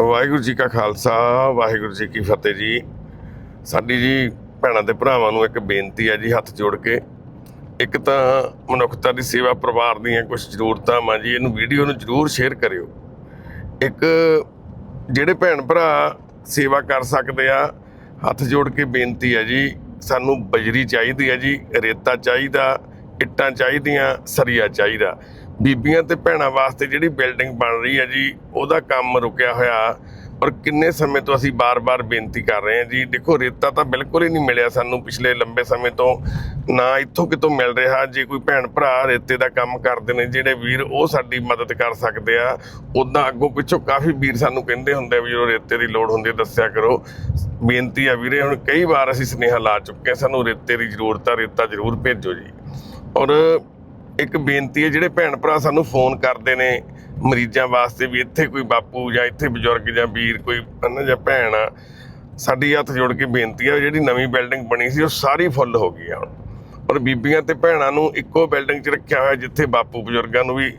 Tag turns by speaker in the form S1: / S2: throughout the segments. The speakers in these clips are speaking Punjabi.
S1: ਵਾਹਿਗੁਰੂ ਜੀ ਕਾ ਖਾਲਸਾ, ਵਾਹਿਗੁਰੂ ਜੀ ਕੀ ਫਤਿਹ ਜੀ। ਸਾਡੀ ਜੀ ਭੈਣਾਂ ਤੇ ਭਰਾਵਾਂ ਨੂੰ ਇੱਕ ਬੇਨਤੀ ਹੈ ਜੀ ਹੱਥ ਜੋੜ ਕੇ। ਇੱਕ ਤਾਂ ਮਨੁੱਖਤਾ ਦੀ ਸੇਵਾ ਪਰਿਵਾਰ ਦੀਆਂ ਕੁਝ ਜ਼ਰੂਰਤਾਂ ਮਾਂ ਜੀ, ਇਹਨੂੰ ਵੀਡੀਓ ਨੂੰ ਜ਼ਰੂਰ ਸ਼ੇਅਰ ਕਰਿਓ। ਇੱਕ ਜਿਹੜੇ ਭੈਣ ਭਰਾ ਸੇਵਾ ਕਰ ਸਕਦੇ ਆ, ਹੱਥ ਜੋੜ ਕੇ ਬੇਨਤੀ ਹੈ ਜੀ, ਸਾਨੂੰ ਬਜਰੀ ਚਾਹੀਦੀ ਹੈ ਜੀ, ਰੇਤਾ ਚਾਹੀਦਾ, ਇੱਟਾਂ ਚਾਹੀਦੀਆਂ, ਸਰੀਆ ਚਾਹੀਦਾ। ਬੀਬੀਆਂ ਤੇ ਭੈਣਾਂ ਵਾਸਤੇ ਜਿਹੜੀ ਬਿਲਡਿੰਗ ਬਣ ਰਹੀ ਹੈ ਜੀ, ਉਹਦਾ ਕੰਮ ਰੁਕਿਆ ਹੋਇਆ। ਔਰ ਕਿੰਨੇ ਸਮੇਂ ਤੋਂ ਅਸੀਂ ਬਾਰ-ਬਾਰ ਬੇਨਤੀ ਕਰ ਰਹੇ ਹਾਂ ਜੀ, ਦੇਖੋ, ਰੇਤਾ ਤਾਂ ਬਿਲਕੁਲ ਹੀ ਨਹੀਂ ਮਿਲਿਆ ਸਾਨੂੰ ਪਿਛਲੇ ਲੰਬੇ ਸਮੇਂ ਤੋਂ। ਨਾ ਇੱਥੋਂ ਕਿਤੋਂ ਮਿਲ ਰਿਹਾ, ਜੇ ਕੋਈ ਭੈਣ ਭਰਾ ਰੇਤੇ ਦਾ ਕੰਮ ਕਰਦੇ ਨੇ, ਜਿਹੜੇ ਵੀਰ ਉਹ ਸਾਡੀ ਮਦਦ ਕਰ ਸਕਦੇ ਆ। ਉਦਾਂ ਅੱਗੋਂ ਪਿੱਛੋਂ ਕਾਫੀ ਵੀਰ ਸਾਨੂੰ ਕਹਿੰਦੇ ਹੁੰਦੇ ਆ ਵੀ ਜਦੋਂ ਰੇਤੇ ਦੀ ਲੋੜ ਹੁੰਦੀ ਹੈ, ਦੱਸਿਆ ਕਰੋ। ਬੇਨਤੀ ਆ ਵੀਰੇ, ਹੁਣ ਕਈ ਵਾਰ ਅਸੀਂ ਸੁਨੇਹਾ ਲਾ ਚੁੱਕੇ ਸਾਨੂੰ ਰੇਤੇ ਦੀ ਜ਼ਰੂਰਤ ਆ, ਰੇਤਾ ਜ਼ਰੂਰ ਭੇਜੋ ਜੀ। ਔਰ ਇੱਕ ਬੇਨਤੀ ਹੈ, ਜਿਹੜੇ ਭੈਣ ਭਰਾ ਸਾਨੂੰ ਫੋਨ ਕਰਦੇ ਨੇ ਮਰੀਜ਼ਾਂ ਵਾਸਤੇ ਵੀ ਇੱਥੇ ਕੋਈ ਬਾਪੂ ਜਾਂ ਇੱਥੇ ਬਜ਼ੁਰਗ ਜਾਂ ਵੀਰ ਕੋਈ ਨਾ ਜਾਂ ਭੈਣ ਆ, ਸਾਡੀ ਹੱਥ ਜੋੜ ਕੇ ਬੇਨਤੀ ਹੈ, ਜਿਹੜੀ ਨਵੀਂ ਬਿਲਡਿੰਗ ਬਣੀ ਸੀ ਉਹ ਸਾਰੀ ਫੁੱਲ ਹੋ ਗਈ ਆ ਹੁਣ। ਔਰ ਬੀਬੀਆਂ ਤੇ ਭੈਣਾਂ ਨੂੰ ਇੱਕੋ ਬਿਲਡਿੰਗ 'ਚ ਰੱਖਿਆ ਹੋਇਆ ਜਿੱਥੇ ਬਾਪੂ ਬਜ਼ੁਰਗਾਂ ਨੂੰ ਵੀ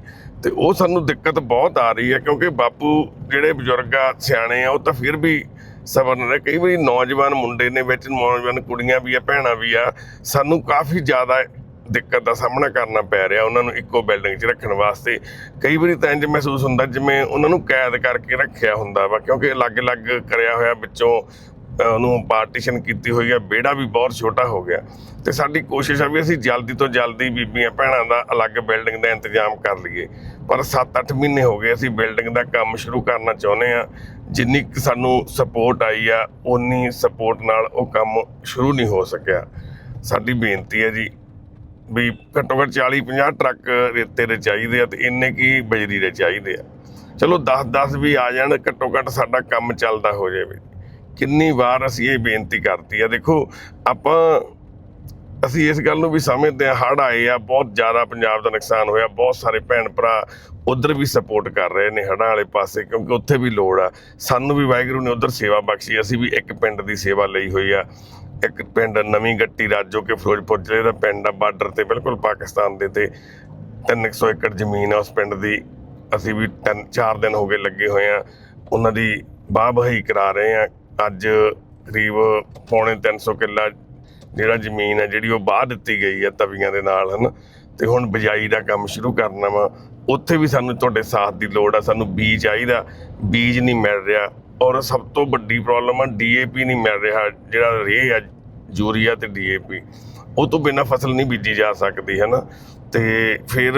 S1: ਤੇ ਉਹ ਸਾਨੂੰ ਦਿੱਕਤ ਬਹੁਤ ਆ ਰਹੀ ਹੈ, ਕਿਉਂਕਿ ਬਾਪੂ ਜਿਹੜੇ ਬਜ਼ੁਰਗ ਆ, ਸਿਆਣੇ ਆ, ਉਹ ਤਾਂ ਫਿਰ ਵੀ ਸਬਰ ਨਾਲ ਕਈ ਵਾਰੀ ਨੌਜਵਾਨ ਮੁੰਡੇ ਨੇ ਵਿੱਚ ਨੌਜਵਾਨ ਕੁੜੀਆਂ ਵੀ ਆ, ਭੈਣਾਂ ਵੀ ਆ, ਸਾਨੂੰ ਕਾਫੀ ਜ਼ਿਆਦਾ ਦਿੱਕਤ ਦਾ ਸਾਹਮਣਾ ਕਰਨਾ ਪੈ ਰਿਹਾ, ਉਹਨਾਂ ਨੂੰ ਇੱਕੋ ਬਿਲਡਿੰਗ 'ਚ ਰੱਖਣ ਵਾਸਤੇ। ਕਈ ਵਾਰੀ ਤਾਂ ਇੰਜ ਮਹਿਸੂਸ ਹੁੰਦਾ ਜਿਵੇਂ ਉਹਨਾਂ ਨੂੰ ਕੈਦ ਕਰਕੇ ਰੱਖਿਆ ਹੁੰਦਾ ਵਾ, ਕਿਉਂਕਿ ਅਲੱਗ-ਅਲੱਗ ਕਰਿਆ ਹੋਇਆ ਵਿੱਚੋਂ ਉਹਨੂੰ ਪਾਰਟੀਸ਼ਨ ਕੀਤੀ ਹੋਈ ਹੈ ਬੇੜਾ ਵੀ ਬਹੁਤ ਛੋਟਾ ਹੋ ਗਿਆ। ਤੇ ਸਾਡੀ ਕੋਸ਼ਿਸ਼ ਆ ਵੀ ਅਸੀਂ ਜਲਦੀ ਤੋਂ ਜਲਦੀ ਬੀਬੀਆਂ ਭੈਣਾਂ ਦਾ ਅਲੱਗ ਬਿਲਡਿੰਗ ਦਾ ਇੰਤਜ਼ਾਮ ਕਰ ਲਈਏ। ਪਰ 7-8 ਮਹੀਨੇ ਹੋ ਗਏ ਅਸੀਂ ਬਿਲਡਿੰਗ ਦਾ ਕੰਮ ਸ਼ੁਰੂ ਕਰਨਾ ਚਾਹੁੰਦੇ ਆ। ਜਿੰਨੀ ਸਾਨੂੰ ਸਪੋਰਟ ਆਈ ਆ ਉਨੀ ਸਪੋਰਟ ਨਾਲ ਉਹ ਕੰਮ ਸ਼ੁਰੂ ਨਹੀਂ ਹੋ ਸਕਿਆ। ਸਾਡੀ ਬੇਨਤੀ ਹੈ ਜੀ ਵੀ ਘੱਟੋ ਘੱਟ 40 50 ਟਰੱਕ ਰੇਤੇ ਦੇ ਚਾਹੀਦੇ ਆ ਤੇ ਇੰਨੇ ਕੀ ਬਜਰੀ ਦੇ ਚਾਹੀਦੇ ਆ। ਚਲੋ 10 10 ਵੀ ਆ ਜਾਣ, ਘੱਟੋ ਘੱਟ ਸਾਡਾ ਕੰਮ ਚੱਲਦਾ ਹੋ ਜਾਵੇ। ਕਿੰਨੀ ਵਾਰ ਅਸੀਂ ਇਹ ਬੇਨਤੀ ਕਰਤੀ ਆ। ਦੇਖੋ, ਆਪਾਂ ਅਸੀਂ ਇਸ ਗੱਲ ਨੂੰ ਵੀ ਸਮਝਦੇ ਹਾਂ ਹੜ ਆਏ ਆ, ਬਹੁਤ ਜ਼ਿਆਦਾ ਪੰਜਾਬ ਦਾ ਨੁਕਸਾਨ ਹੋਇਆ, ਬਹੁਤ ਸਾਰੇ ਭੈਣ ਭਰਾ ਉਧਰ ਵੀ ਸਪੋਰਟ ਕਰ ਰਹੇ ਨੇ ਹੜਾਂ ਵਾਲੇ ਪਾਸੇ, ਕਿਉਂਕਿ ਉੱਥੇ ਵੀ ਲੋੜ ਆ। ਸਾਨੂੰ ਵੀ ਵਾਹਿਗੁਰੂ ਨੇ ਉਧਰ ਸੇਵਾ ਬਖਸ਼ੀ, ਅਸੀਂ ਵੀ ਇੱਕ ਪਿੰਡ ਦੀ ਸੇਵਾ ਲਈ ਹੋਈ ਆ। ਇੱਕ ਪਿੰਡ ਨਵੀਂ ਗੱਟੀ ਰਾਜੋ ਕੇ ਫਿਰੋਜ਼ਪੁਰ ਜ਼ਿਲ੍ਹੇ ਦਾ ਪਿੰਡ ਆ, ਬਾਰਡਰ ਤੇ ਬਿਲਕੁਲ ਪਾਕਿਸਤਾਨ ਦੇ ਤੇ 300 ਏਕੜ ਜ਼ਮੀਨ ਆ ਉਸ ਪਿੰਡ ਦੀ। ਅਸੀਂ ਵੀ ਤਿੰਨ, ਚਾਰ ਦਿਨ ਹੋ ਗਏ ਲੱਗੇ ਹੋਏ ਆ, ਉਹਨਾਂ ਦੀ ਬਾਹ ਬਹੀ ਕਰਾ ਰਹੇ ਆ। ਅੱਜ ਕਰੀਬ ਪੌਣੇ 300 ਕਿੱਲਾ ਜਿਹੜਾ ਜ਼ਮੀਨ ਹੈ, ਜਿਹੜੀ ਉਹ ਬਾਹ ਦਿੱਤੀ ਗਈ ਹੈ ਤਵੀਆਂ ਦੇ ਨਾਲ, ਹਨ? ਤੇ ਹੁਣ ਬਿਜਾਈ ਦਾ ਕੰਮ ਸ਼ੁਰੂ ਕਰਨਾ ਵਾ। ਉੱਥੇ ਵੀ ਸਾਨੂੰ ਤੁਹਾਡੇ ਸਾਥ ਦੀ ਲੋੜ ਆ, ਸਾਨੂੰ ਬੀਜ ਚਾਹੀਦਾ। ਬੀਜ ਨਹੀਂ ਮਿਲ ਰਿਹਾ ਔਰ ਸਭ ਤੋਂ ਵੱਡੀ ਪ੍ਰੋਬਲਮ ਆ ਡੀਏਪੀ ਨਹੀਂ ਮਿਲ ਰਿਹਾ, ਜਿਹੜਾ ਰੇ ਆ, ਯੂਰੀਆ ਤੇ ਡੀਏਪੀ ਉਹ ਤੋਂ ਬਿਨਾਂ ਫਸਲ ਨਹੀਂ ਬੀਜੀ ਜਾ ਸਕਦੀ ਹੈ ਨਾ ਤੇ ਫਿਰ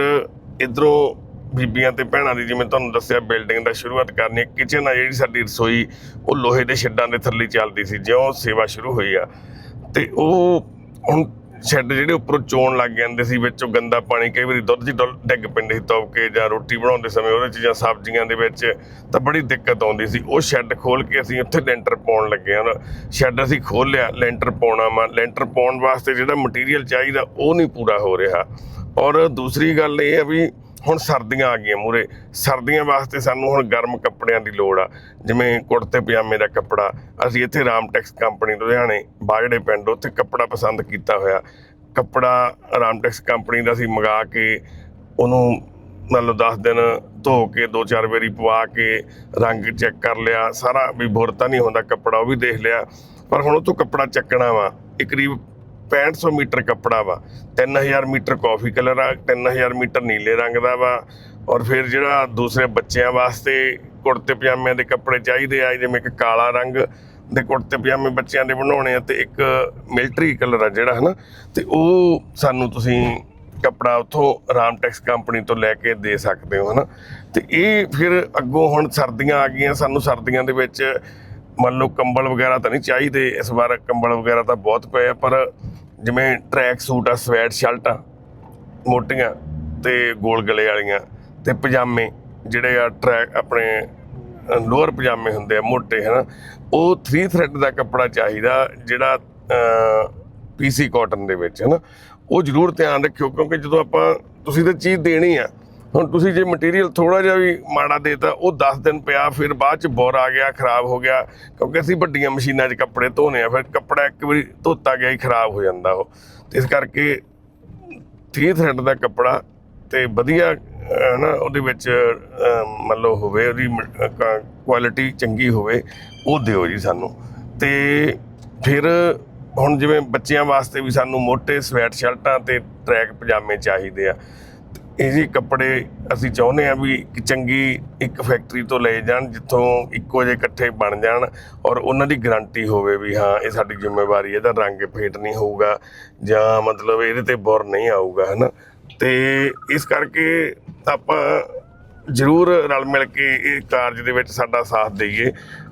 S1: ਇਧਰੋਂ ਬੀਬੀਆਂ ਤੇ ਭੈਣਾਂ ਦੀ, ਜਿਵੇਂ ਤੁਹਾਨੂੰ ਦੱਸਿਆ, ਬਿਲਡਿੰਗ ਦਾ ਸ਼ੁਰੂਆਤ ਕਰਨੀ ਹੈ। ਕਿਚਨ ਆ ਜਿਹੜੀ ਸਾਡੀ ਰਸੋਈ, ਉਹ ਲੋਹੇ ਦੇ ਛੱਡਾਂ ਦੇ ਥੱਲੇ ਚੱਲਦੀ ਸੀ, ਜਿਉਂ ਸੇਵਾ ਸ਼ੁਰੂ ਹੋਈ ਆ। ਤੇ ਉਹ ਹੁਣ ਸ਼ੈੱਡ ਜਿਹੜੇ ਉੱਪਰੋਂ ਚੋਣ ਲੱਗ ਜਾਂਦੇ ਸੀ, ਵਿੱਚੋਂ ਗੰਦਾ ਪਾਣੀ ਕਈ ਵਾਰੀ ਦੁੱਧ 'ਚ ਡੁੱਲ- ਡਿੱਗ ਪੈਂਦੇ ਸੀ ਤੋਪ ਕੇ ਜਾਂ ਰੋਟੀ ਬਣਾਉਂਦੇ ਸਮੇਂ, ਉਹਦੇ 'ਚ ਜਾਂ ਸਬਜ਼ੀਆਂ ਦੇ ਵਿੱਚ ਤਾਂ ਬੜੀ ਦਿੱਕਤ ਆਉਂਦੀ ਸੀ। ਉਹ ਸ਼ੈੱਡ ਖੋਲ ਕੇ ਅਸੀਂ ਉੱਥੇ ਲੈਂਟਰ ਪਾਉਣ ਲੱਗੇ ਹਾਂ। ਸ਼ੈੱਡ ਅਸੀਂ ਖੋਲ੍ਹਿਆ, ਲੈਂਟਰ ਪਾਉਣਾ ਵਾ। ਲੈਂਟਰ ਪਾਉਣ ਵਾਸਤੇ ਜਿਹੜਾ ਮਟੀਰੀਅਲ ਚਾਹੀਦਾ, ਉਹ ਨਹੀਂ ਪੂਰਾ ਹੋ ਰਿਹਾ। ਔਰ ਦੂਸਰੀ ਗੱਲ ਇਹ ਹੈ ਵੀ ਹੁਣ ਸਰਦੀਆਂ ਆ ਗਈਆਂ ਮੂਰੇ। ਸਰਦੀਆਂ ਵਾਸਤੇ ਸਾਨੂੰ ਹੁਣ ਗਰਮ ਕੱਪੜਿਆਂ ਦੀ ਲੋੜ ਆ। ਜਿਵੇਂ ਕੁੜਤੇ, ਪਜਾਮੇ ਦਾ ਕੱਪੜਾ। ਅਸੀਂ ਇੱਥੇ ਰਾਮਟੈਕਸ ਕੰਪਨੀ ਲੁਧਿਆਣੇ ਬਾਗੜੇ ਪਿੰਡ, ਉੱਥੇ ਕੱਪੜਾ ਪਸੰਦ ਕੀਤਾ ਹੋਇਆ। ਕੱਪੜਾ ਰਾਮਟੈਕਸ ਕੰਪਨੀ ਦਾ ਅਸੀਂ ਮੰਗਾ ਕੇ ਉਹਨੂੰ ਮੰਨ ਲਓ 10 ਦਿਨ ਧੋ ਕੇ, ਦੋ ਚਾਰ ਵਾਰੀ ਪਵਾ ਕੇ ਰੰਗ ਚੈੱਕ ਕਰ ਲਿਆ। ਸਾਰਾ ਵੀ ਬੁਰ ਤਾਂ ਨਹੀਂ ਹੁੰਦਾ, ਕੱਪੜਾ ਉਹ ਵੀ ਦੇਖ ਲਿਆ। ਪਰ ਹੁਣ ਉਹ ਤੋਂ ਕੱਪੜਾ ਚੱਕਣਾ ਵਾ। ਇਹ ਕਰੀਬ 6500 ਮੀਟਰ ਕੱਪੜਾ ਵਾ 3000 ਮੀਟਰ ਕਾਫੀ ਕਲਰ ਆ 3000 ਮੀਟਰ ਨੀਲੇ ਰੰਗ ਦਾ ਵਾ ਔਰ ਫਿਰ ਜਿਹੜਾ ਦੂਸਰੇ ਬੱਚਿਆਂ ਵਾਸਤੇ ਕੁੜਤੇ ਪਜਾਮਿਆਂ ਦੇ ਕੱਪੜੇ ਚਾਹੀਦੇ ਆ, ਜਿਵੇਂ ਕਿ ਕਾਲਾ ਰੰਗ ਦੇ ਕੁੜਤੇ ਪਜਾਮੇ ਬੱਚਿਆਂ ਦੇ ਬਣਾਉਣੇ ਆ ਤੇ ਇੱਕ ਮਿਲਟਰੀ ਕਲਰ ਆ ਜਿਹੜਾ ਹਨਾ, ਤੇ ਉਹ ਸਾਨੂੰ ਤੁਸੀਂ ਕੱਪੜਾ ਉਥੋਂ ਰਾਮਟੈਕਸ ਕੰਪਨੀ ਤੋਂ ਲੈ ਕੇ ਦੇ ਸਕਦੇ ਹੋ ਹਨਾ। ਤੇ ਇਹ ਫਿਰ ਅੱਗੋਂ ਹੁਣ ਸਰਦੀਆਂ ਆ ਗਈਆਂ, ਸਾਨੂੰ ਸਰਦੀਆਂ ਦੇ ਵਿੱਚ ਮੰਨ ਲਓ ਕੰਬਲ ਵਗੈਰਾ ਤਾਂ ਨਹੀਂ ਚਾਹੀਦੇ, ਇਸ ਵਾਰ ਕੰਬਲ ਵਗੈਰਾ ਤਾਂ ਬਹੁਤ ਪਏ ਆ, ਪਰ ਜਿਵੇਂ ਟਰੈਕ ਸੂਟ ਆ, ਸਵੈਟ ਸ਼ਰਟਾਂ, ਮੋਟੀਆਂ ਤੇ ਗੋਲ ਗਲੇ ਵਾਲੀਆਂ ਤੇ ਪਜਾਮੇ, ਜਿਹੜੇ ਆ ਟਰੈਕ ਆਪਣੇ ਲੋਅਰ ਪਜਾਮੇ ਹੁੰਦੇ ਆ, ਮੋਟੇ, ਹਨਾ? ਉਹ 3 ਥ੍ਰੈਡ ਦਾ ਕੱਪੜਾ ਚਾਹੀਦਾ, ਜਿਹੜਾ ਪੀਸੀ ਕਾਟਨ ਦੇ ਵਿੱਚ, ਹਨਾ? ਉਹ ਜ਼ਰੂਰ ਧਿਆਨ ਰੱਖਿਓ, ਕਿਉਂਕਿ ਜਦੋਂ ਆਪਾਂ, ਤੁਸੀਂ ਤਾਂ ਚੀਜ਼ ਦੇਣੀ ਆ ਹੁਣ ਤੁਸੀਂ ਜੇ ਮਟੀਰੀਅਲ ਥੋੜਾ ਜਿਹਾ ਵੀ ਮਾੜਾ ਦੇਤਾ ਉਹ 10 ਦਿਨ ਪਿਆ ਫਿਰ ਬਾਅਦ ਚ ਬੋਰ ਆ ਗਿਆ ਖਰਾਬ ਹੋ ਗਿਆ। ਕਿਉਂਕਿ ਅਸੀਂ ਵੱਡੀਆਂ ਮਸ਼ੀਨਾਂ 'ਚ ਕੱਪੜੇ ਧੋਨੇ ਆ ਫਿਰ ਕੱਪੜਾ ਇੱਕ ਵਾਰੀ ਧੋਤਾ ਗਿਆ ਹੀ ਖਰਾਬ ਹੋ ਜਾਂਦਾ ਉਹ। ਤੇ ਇਸ ਕਰਕੇ 3 ਥ੍ਰੈਡ ਦਾ ਕੱਪੜਾ ਤੇ ਵਧੀਆ ਅਹ, ਨਾ ਉਹਦੇ ਵਿੱਚ ਅਹ, ਮੰਨ ਲਓ ਹੋਵੇ ਉਹਦੀ ਕੁਆਲਿਟੀ ਚੰਗੀ ਹੋਵੇ ਉਹ ਦਿਓ ਜੀ ਸਾਨੂੰ। ਤੇ ਫਿਰ ਹੁਣ ਜਿਵੇਂ ਬੱਚਿਆਂ ਵਾਸਤੇ ਵੀ ਸਾਨੂੰ ਮੋٹے ਸਵੈਟ ਸ਼ਰਟਾਂ ਤੇ ਟਰੈਕ ਪਜਾਮੇ ਚਾਹੀਦੇ ਆ। ਇਹ ਜੀ ਕੱਪੜੇ ਅਸੀਂ ਚਾਹੁੰਦੇ ਆ ਵੀ ਇੱਕ ਚੰਗੀ ਇੱਕ ਫੈਕਟਰੀ ਤੋਂ ਲਏ ਜਾਣ ਜਿੱਥੋਂ ਇੱਕੋ ਜਿਹੇ ਇਕੱਠੇ ਬਣ ਜਾਣ ਔਰ ਉਹਨਾਂ ਦੀ ਗਾਰੰਟੀ ਹੋਵੇ ਵੀ ਹਾਂ ਇਹ ਸਾਡੀ ਜ਼ਿੰਮੇਵਾਰੀ ਹੈ, ਇਹਦਾ ਰੰਗ ਫੇਟ ਨਹੀਂ ਹੋਊਗਾ ਜਾਂ ਮਤਲਬ ਇਹਦੇ ਤੇ ਬੁਰ ਨਹੀਂ ਆਊਗਾ ਹਨਾ? ਤੇ ਇਸ ਕਰਕੇ ਆਪਾਂ ਜ਼ਰੂਰ ਰਲ ਮਿਲ ਕੇ ਇਹ ਕਾਰਜ ਦੇ ਵਿੱਚ ਸਾਡਾ ਸਾਥ ਦਈਏ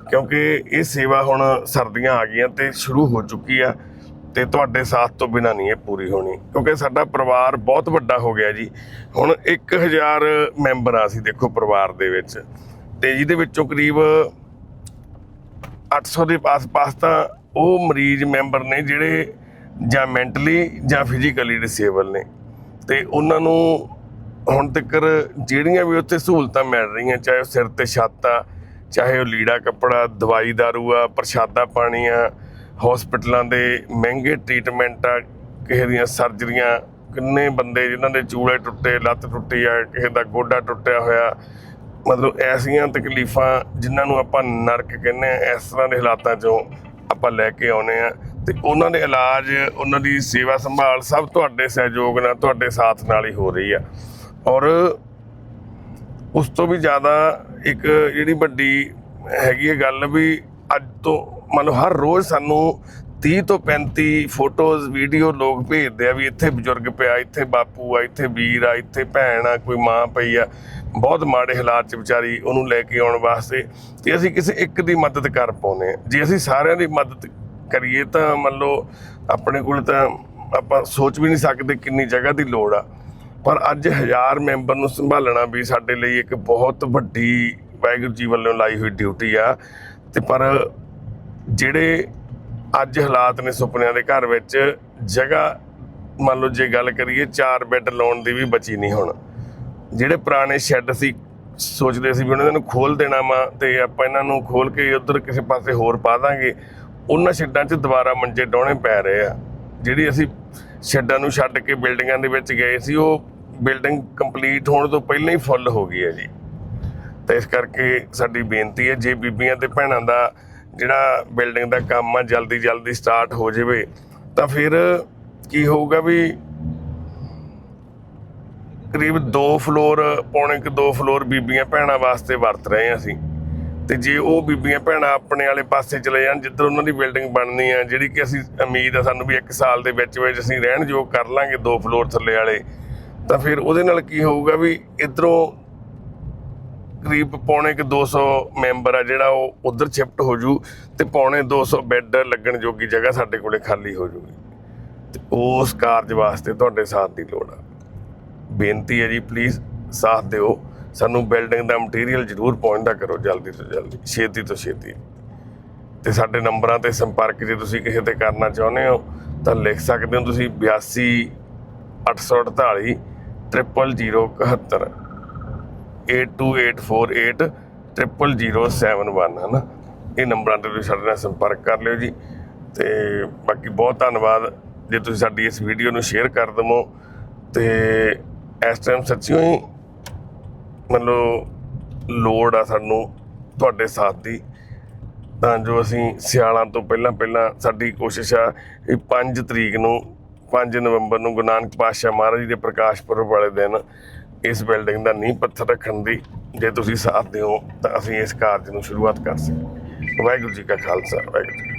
S1: ਕਿਉਂਕਿ ਇਹ ਸੇਵਾ ਹੁਣ ਸਰਦੀਆਂ ਆ ਗਈਆਂ ਤੇ ਸ਼ੁਰੂ ਹੋ ਚੁੱਕੀ ਆ। ਤੇ ਤੁਹਾਡੇ ਸਾਥ ਤੋਂ ਬਿਨਾ ਨਹੀਂ ਇਹ ਪੂਰੀ ਹੋਣੀ, ਕਿਉਂਕਿ ਸਾਡਾ ਪਰਿਵਾਰ ਬਹੁਤ ਵੱਡਾ ਹੋ ਗਿਆ ਜੀ। ਹੁਣ 1000 ਮੈਂਬਰ ਆ ਸੀ ਦੇਖੋ ਪਰਿਵਾਰ ਦੇ ਵਿੱਚ, ਤੇ ਜਿਹਦੇ ਵਿੱਚੋਂ ਕਰੀਬ 800 ਦੇ ਪਾਸ-ਪਾਸ ਤਾਂ ਉਹ ਮਰੀਜ਼ ਮੈਂਬਰ ਨੇ ਜਿਹੜੇ ਜਾਂ ਮੈਂਟਲੀ ਜਾਂ ਫਿਜ਼ੀਕਲੀ ਡਿਸੇਬਲ ਨੇ। ਤੇ ਉਹਨਾਂ ਨੂੰ ਹੁਣ ਤੱਕ ਜਿਹੜੀਆਂ ਵੀ ਉੱਥੇ ਸਹੂਲਤਾਂ ਮਿਲ ਰਹੀਆਂ, ਚਾਹੇ ਉਹ ਸਿਰ ਤੇ ਛੱਤ ਆ, ਚਾਹੇ ਉਹ ਲੀੜਾ ਕੱਪੜਾ, ਦਵਾਈ ਦਾਰੂ ਆ, ਪ੍ਰਸ਼ਾਦਾ ਪਾਣੀ ਆ ਹਸਪੀਟਲਾਂ ਦੇ ਮਹਿੰਗੇ ਟ੍ਰੀਟਮੈਂਟ ਆ ਕਿਸੇ ਦੀਆਂ ਸਰਜਰੀਆਂ, ਕਿੰਨੇ ਬੰਦੇ ਜਿਨ੍ਹਾਂ ਦੇ ਚੂਲੇ ਟੁੱਟੇ, ਲੱਤ ਟੁੱਟੀ ਆ, ਕਿਸੇ ਦਾ ਗੋਡਾ ਟੁੱਟਿਆ ਹੋਇਆ। ਮਤਲਬ ਐਸੀਆਂ ਤਕਲੀਫਾਂ ਜਿਨ੍ਹਾਂ ਨੂੰ ਆਪਾਂ ਨਰਕ ਕਹਿੰਦੇ ਆ, ਇਸ ਤਰ੍ਹਾਂ ਦੇ ਹਾਲਾਤਾਂ ਚੋਂ ਆਪਾਂ ਲੈ ਕੇ ਆਉਨੇ ਆ। ਤੇ ਉਹਨਾਂ ਦੇ ਇਲਾਜ, ਉਹਨਾਂ ਦੀ ਸੇਵਾ ਸੰਭਾਲ ਸਭ ਤੁਹਾਡੇ ਸਹਿਯੋਗ ਨਾਲ, ਤੁਹਾਡੇ ਸਾਥ ਨਾਲ ਹੀ ਹੋ ਰਹੀ ਆ। ਔਰ ਉਸ ਤੋਂ ਵੀ ਜ਼ਿਆਦਾ ਇੱਕ ਜਿਹੜੀ ਵੱਡੀ ਹੈਗੀ ਹੈ ਗੱਲ ਵੀ ਅੱਜ ਤੋਂ ਮੰਨ ਲਓ ਹਰ ਰੋਜ਼ ਸਾਨੂੰ 30 ਤੋਂ 35 ਫੋਟੋਜ਼, ਵੀਡੀਓ ਲੋਕ ਭੇਜਦੇ ਆ ਵੀ ਇੱਥੇ ਬਜ਼ੁਰਗ ਪਿਆ, ਇੱਥੇ ਬਾਪੂ ਆ, ਇੱਥੇ ਵੀਰ ਆ, ਇੱਥੇ ਭੈਣ ਆ, ਕੋਈ ਮਾਂ ਪਈ ਆ। ਬਹੁਤ ਮਾੜੇ ਹਾਲਾਤ ਚ ਵਿਚਾਰੀ ਉਹਨੂੰ ਲੈ ਕੇ ਆਉਣ ਵਾਸਤੇ ਤੇ ਅਸੀਂ ਕਿਸੇ ਇੱਕ ਦੀ ਮਦਦ ਕਰ ਪਾਉਂਦੇ ਆ ਜੇ ਅਸੀਂ ਸਾਰਿਆਂ ਦੀ ਮਦਦ ਕਰੀਏ ਤਾਂ ਮੰਨ ਲਓ ਆਪਣੇ ਕੋਲ ਤਾਂ ਆਪਾਂ ਸੋਚ ਵੀ ਨਹੀਂ ਸਕਦੇ ਕਿੰਨੀ ਜਗ੍ਹਾ ਦੀ ਲੋੜ ਆ। ਪਰ ਅੱਜ ਹਜ਼ਾਰ ਮੈਂਬਰ ਨੂੰ ਸੰਭਾਲਣਾ ਵੀ ਸਾਡੇ ਲਈ ਇੱਕ ਬਹੁਤ ਵੱਡੀ ਵਾਹਿਗੁਰੂ ਜੀ ਵੱਲੋਂ ਲਾਈ ਹੋਈ ਡਿਊਟੀ ਆ। ਤੇ ਪਰ ਜਿਹੜੇ ਅੱਜ ਹਾਲਾਤ ਨੇ ਸੁਪਨਿਆਂ ਦੇ ਘਰ ਵਿੱਚ, ਜਗ੍ਹਾ ਮੰਨ ਲਓ ਜੇ ਗੱਲ ਕਰੀਏ, ਚਾਰ ਬੈੱਡ ਲਾਉਣ ਦੀ ਵੀ ਬਚੀ ਨਹੀਂ ਹੁਣ। ਜਿਹੜੇ ਪੁਰਾਣੇ ਸ਼ੈੱਡ ਸੀ ਸੋਚਦੇ ਸੀ ਵੀ ਉਹਨਾਂ ਨੂੰ ਖੋਲ ਦੇਣਾ ਵਾ ਤੇ ਆਪਾਂ ਇਹਨਾਂ ਨੂੰ ਖੋਲ ਕੇ ਉਧਰ ਕਿਸੇ ਪਾਸੇ ਹੋਰ ਪਾ ਦਾਂਗੇ, ਉਹਨਾਂ ਸ਼ੈੱਡਾਂ 'ਚ ਦੁਬਾਰਾ ਮੰਜੇ ਡਾਉਣੇ ਪੈ ਰਹੇ ਆ। ਜਿਹੜੀ ਅਸੀਂ ਸ਼ੈੱਡਾਂ ਨੂੰ ਛੱਡ ਕੇ ਬਿਲਡਿੰਗਾਂ ਦੇ ਵਿੱਚ ਗਏ ਸੀ, ਉਹ ਬਿਲਡਿੰਗ ਕੰਪਲੀਟ ਹੋਣ ਤੋਂ ਪਹਿਲਾਂ ਹੀ ਫੁੱਲ ਹੋ ਗਈ ਹੈ ਜੀ। ਤੇ ਇਸ ਕਰਕੇ ਸਾਡੀ ਬੇਨਤੀ ਹੈ, ਜੇ ਬੀਬੀਆਂ ਤੇ ਭੈਣਾਂ ਦਾ ਜਿਹੜਾ ਬਿਲਡਿੰਗ ਦਾ ਕੰਮ ਆ, ਜਲਦੀ ਜਲਦੀ ਸਟਾਰਟ ਹੋ ਜਾਵੇ, ਤਾਂ ਫਿਰ ਕੀ ਹੋਊਗਾ ਵੀ ਕਰੀਬ 2 ਫਲੋਰ ਪੌਣੇ ਕਿ 2 ਫਲੋਰ ਬੀਬੀਆਂ ਭੈਣਾਂ ਵਾਸਤੇ ਵਰਤ ਰਹੇ ਹਾਂ ਅਸੀਂ। ਤੇ ਜੇ ਉਹ ਬੀਬੀਆਂ ਭੈਣਾਂ ਆਪਣੇ ਵਾਲੇ ਪਾਸੇ ਚਲੇ ਜਾਣ, ਜਿੱਧਰ ਉਹਨਾਂ ਦੀ ਬਿਲਡਿੰਗ ਬਣਨੀ ਆ, ਜਿਹੜੀ ਕਿ ਅਸੀਂ ਉਮੀਦ ਆ ਸਾਨੂੰ ਵੀ 1 ਸਾਲ ਦੇ ਵਿੱਚ ਵਿੱਚ ਅਸੀਂ ਰਹਿਣ ਯੋਗ ਕਰ ਲਾਂਗੇ 2 ਫਲੋਰ ਥੱਲੇ ਵਾਲੇ, ਤਾਂ ਫਿਰ ਉਹਦੇ ਨਾਲ ਕੀ ਹੋਊਗਾ ਵੀ ਇਧਰੋਂ ਕਰੀਬ ਪੌਣੇ ਕਿ 200 ਮੈਂਬਰ ਆ ਜਿਹੜਾ ਉਹ ਉਧਰ ਸ਼ਿਫਟ ਹੋ ਜੂ ਤੇ ਪੌਣੇ 200 ਬੈੱਡ ਲੱਗਣ ਜੋਗੀ ਜਗ੍ਹਾ ਸਾਡੇ ਕੋਲੇ ਖਾਲੀ ਹੋ ਜੂਗੀ। ਤੇ ਉਸ ਕਾਰਜ ਵਾਸਤੇ ਤੁਹਾਡੇ ਸਾਥ ਦੀ ਲੋੜ ਆ। ਬੇਨਤੀ ਹੈ ਜੀ ਪਲੀਜ਼ ਸਾਥ ਦਿਓ। ਸਾਨੂੰ ਬਿਲਡਿੰਗ ਦਾ ਮਟੀਰੀਅਲ ਜ਼ਰੂਰ ਪਹੁੰਚਦਾ ਕਰੋ ਜਲਦੀ ਤੋਂ ਜਲਦੀ, ਛੇਤੀ ਤੋਂ ਛੇਤੀ। ਤੇ ਸਾਡੇ ਨੰਬਰਾਂ ਤੇ ਸੰਪਰਕ ਜੇ ਤੁਸੀਂ ਕਿਸੇ ਤੇ ਕਰਨਾ ਚਾਹੁੰਦੇ ਹੋ, ਤਾਂ ਲਿਖ ਸਕਦੇ ਹੋ ਤੁਸੀਂ 82 848 0071 82848 0071 ਹਨਾ? ਇਹ ਨੰਬਰਾਂ ਤੇ ਤੁਸੀਂ ਸਾਡੇ ਨਾਲ ਸੰਪਰਕ ਕਰ ਲਿਓ ਜੀ। ਤੇ ਬਾਕੀ ਬਹੁਤ ਧੰਨਵਾਦ। ਜੇ ਤੁਸੀਂ ਸਾਡੀ ਇਸ ਵੀਡੀਓ ਨੂੰ ਸ਼ੇਅਰ ਕਰ ਦਵੋ, ਤੇ ਇਸ ਟਾਈਮ ਸੱਚੀਓ ਹੀ ਮਤਲਬ ਲੋੜ ਆ ਸਾਨੂੰ ਤੁਹਾਡੇ ਸਾਥ ਦੀ। ਤਾਂ ਜੋ ਅਸੀਂ ਸਿਆਲਾਂ ਤੋਂ ਪਹਿਲਾਂ ਪਹਿਲਾਂ ਸਾਡੀ ਕੋਸ਼ਿਸ਼ ਆ ਇਹ 5 ਤਰੀਕ ਨੂੰ 5 ਨਵੰਬਰ ਨੂੰ ਗੁਰੂ ਨਾਨਕ ਪਾਤਸ਼ਾਹ ਮਹਾਰਾਜ ਜੀ ਦੇ ਪ੍ਰਕਾਸ਼ ਪੁਰਬ ਵਾਲੇ ਦਿਨ ਇਸ ਬਿਲਡਿੰਗ ਦਾ ਨੀਂਹ ਪੱਥਰ ਰੱਖਣ ਦੀ ਜੇ ਤੁਸੀਂ ਸਾਥ ਦਿਓ ਤਾਂ ਅਸੀਂ ਇਸ ਕਾਰਜ ਨੂੰ ਸ਼ੁਰੂਆਤ ਕਰ ਸਕੀਏ ਵਾਹਿਗੁਰੂ ਜੀ ਕਾ ਖਾਲਸਾ, ਵਾਹਿਗੁਰੂ ਜੀ